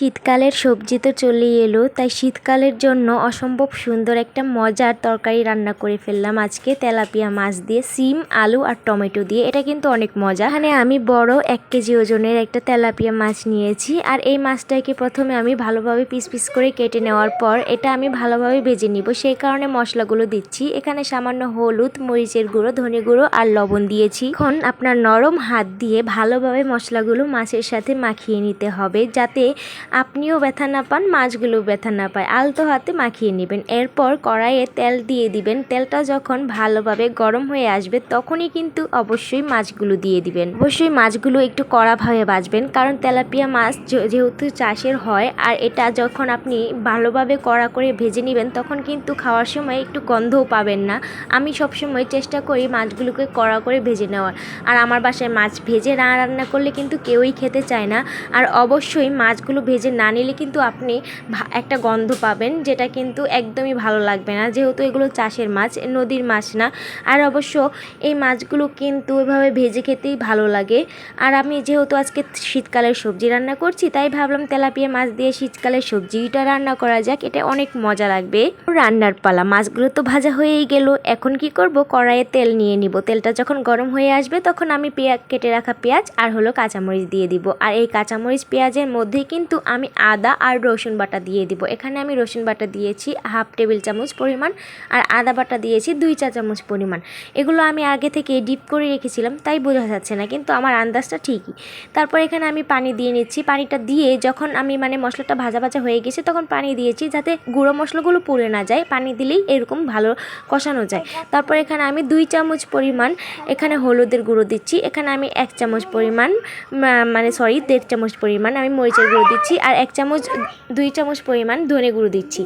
শীতকালের সবজি তো চলেই এলো, তাই শীতকালের জন্য অসম্ভব সুন্দর একটা মজার তরকারি রান্না করে ফেললাম। আজকে তেলাপিয়া মাছ দিয়ে, সিম, আলু আর টমেটো দিয়ে। এটা কিন্তু অনেক মজা। এখানে আমি বড় এক কেজি ওজনের একটা তেলাপিয়া মাছ নিয়েছি, আর এই মাছটাকে প্রথমে আমি ভালোভাবে পিস পিস করে কেটে নেওয়ার পর এটা আমি ভালোভাবে ভেজে নিব। সেই কারণে মশলাগুলো দিচ্ছি। এখানে সামান্য হলুদ, মরিচের গুঁড়ো, ধনে গুঁড়ো আর লবণ দিয়েছি। এখন আপনার নরম হাত দিয়ে ভালোভাবে মশলাগুলো মাছের সাথে মাখিয়ে নিতে হবে, যাতে আপনিও ব্যথা না পান মাছগুলো ব্যথা না পায়। আলতো হাতে মাখিয়ে নেবেন। এরপর কড়াইয়ে তেল দিয়ে দিবেন। তেলটা যখন ভালোভাবে গরম হয়ে আসবে, তখনই কিন্তু অবশ্যই মাছগুলো দিয়ে দিবেন। অবশ্যই মাছগুলো একটু কড়াভাবে বাজবেন কারণ তেলাপিয়া মাছ যেহেতু চাষের হয়, আর এটা যখন আপনি ভালোভাবে কড়া করে ভেজে নেবেন, তখন কিন্তু খাওয়ার সময় একটু গন্ধও পাবেন না। আমি সবসময় চেষ্টা করি মাছগুলোকে কড়া করে ভেজে নেওয়ার। আর আমার বাসায় মাছ ভেজে না রান্না করলে কিন্তু কেউই খেতে চায় না। আর অবশ্যই মাছগুলো ভেজে না নিলে কিন্তু আপনি একটা গন্ধ পাবেন যেটা কিন্তু একদমই ভালো লাগবে না। যেহেতু এগুলো চাষের মাছ নদীর মাছ না। আর অবশ্য এই মাছগুলো কিন্তু এভাবে ভেজে খেতেই ভালো লাগে। আর আমি যেহেতু আজকে শীতকালের সবজি রান্না করছি, তাই ভাবলাম তেলাপিয়া মাছ দিয়ে শীতকালের সবজিটা রান্না করা যাক। এটা অনেক মজা লাগবে। রান্নার পালা, মাছগুলো তো ভাজা হয়েই গেল। এখন কি করব? কড়াইয়ে তেল নিয়ে নিব। তেলটা যখন গরম হয়ে আসবে তখন আমি পেঁয়াজ, কেটে রাখা পেঁয়াজ আর হলো কাঁচামরিচ দিয়ে দিব। আর এই কাঁচামরিচ, পেঁয়াজের মধ্যেই কিন্তু আমি আদা আর রসুন বাটা দিয়ে দিব। এখানে আমি রসুন বাটা দিয়েছি হাফ টেবিল চামচ পরিমাণ আর আদা বাটা দিয়েছি দুই চা চামচ পরিমাণ। এগুলো আমি আগে থেকে ডিপ করে রেখেছিলাম, তাই বোঝা যাচ্ছে না, কিন্তু আমার আন্দাজটা ঠিকই। তারপর এখানে আমি পানি দিয়ে নিচ্ছি। পানিটা দিয়ে যখন আমি মানে মশলাটা ভাজা ভাজা হয়ে গেছে, তখন পানি দিয়েছি যাতে গুঁড়ো মশলাগুলো পুড়ে না যায়। পানি দিলেই এরকম ভালো কষানো যায়। তারপর এখানে আমি দুই চামচ পরিমাণ এখানে হলুদের গুঁড়ো দিচ্ছি। এখানে আমি এক চামচ পরিমাণ মানে সরি, দেড় চামচ পরিমাণ আমি মরিচের গুঁড়ো দিচ্ছি। আর এক চামচ, দুই চামচ পরিমাণ ধনে গুঁড়ো দিচ্ছি।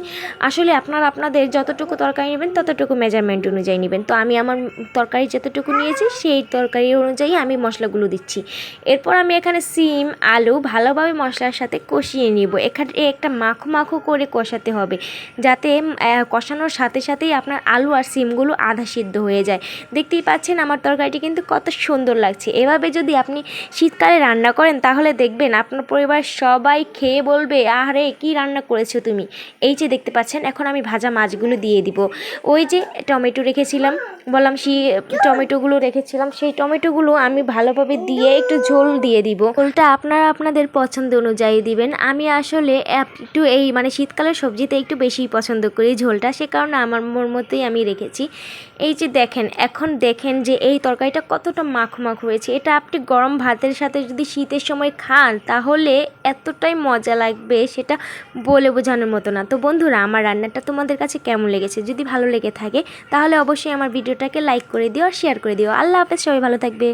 আসলে আপনারা, আপনাদের যতটুকু তরকারি নেবেন, ততটুকু মেজারমেন্ট অনুযায়ী নেবেন। তো আমি আমার তরকারি যতটুকু নিয়েছি, সেই তরকারি অনুযায়ী আমি মশলাগুলো দিচ্ছি। এরপর আমি এখানে সিম, আলু ভালোভাবে মশলার সাথে কষিয়ে নিব। এখানে একটা মাখো মাখো করে কষাতে হবে, যাতে কষানোর সাথে সাথেই আপনার আলু আর সিমগুলো আধা সিদ্ধ হয়ে যায়। দেখতেই পাচ্ছেন আমার তরকারিটি কিন্তু কত সুন্দর লাগছে। এভাবে যদি আপনি শীতকালে রান্না করেন, তাহলে দেখবেন আপনার পরিবার সবাই খেয়ে বলবে আরে কি রান্না করেছ তুমি? এই যে দেখতে পাচ্ছেন, এখন আমি ভাজা মাছগুলো দিয়ে দিব। ওই যে টমেটো রেখেছিলাম, বললাম সেই টমেটোগুলো রেখেছিলাম, সেই টমেটোগুলো আমি ভালোভাবে দিয়ে একটু ঝোল দিয়ে দিব। ঝোলটা আপনারা আপনাদের পছন্দ অনুযায়ী দিবেন। আমি আসলে একটু এই মানে শীতকালের সবজিতে একটু বেশি পছন্দ করি ঝোলটা, সে কারণে আমার মোর মতোই আমি রেখেছি। এই যে দেখেন, এখন দেখেন যে এই তরকারিটা কতটা মাখো মাখো হয়েছে। এটা আপনি গরম ভাতের সাথে যদি শীতের সময় খান, তাহলে এতটাই মজা লাগবে সেটা বলে বোঝানোর মতো না। তো বন্ধুরা, আমার রান্নাটা তোমাদের কাছে কেমন লেগেছে যদি ভালো লেগে থাকে, তাহলে অবশ্যই আমার ভিডিওটাকে লাইক করে দিও আর শেয়ার করে দিও। আল্লাহ হাফেজ, সবাই ভালো থাকবে।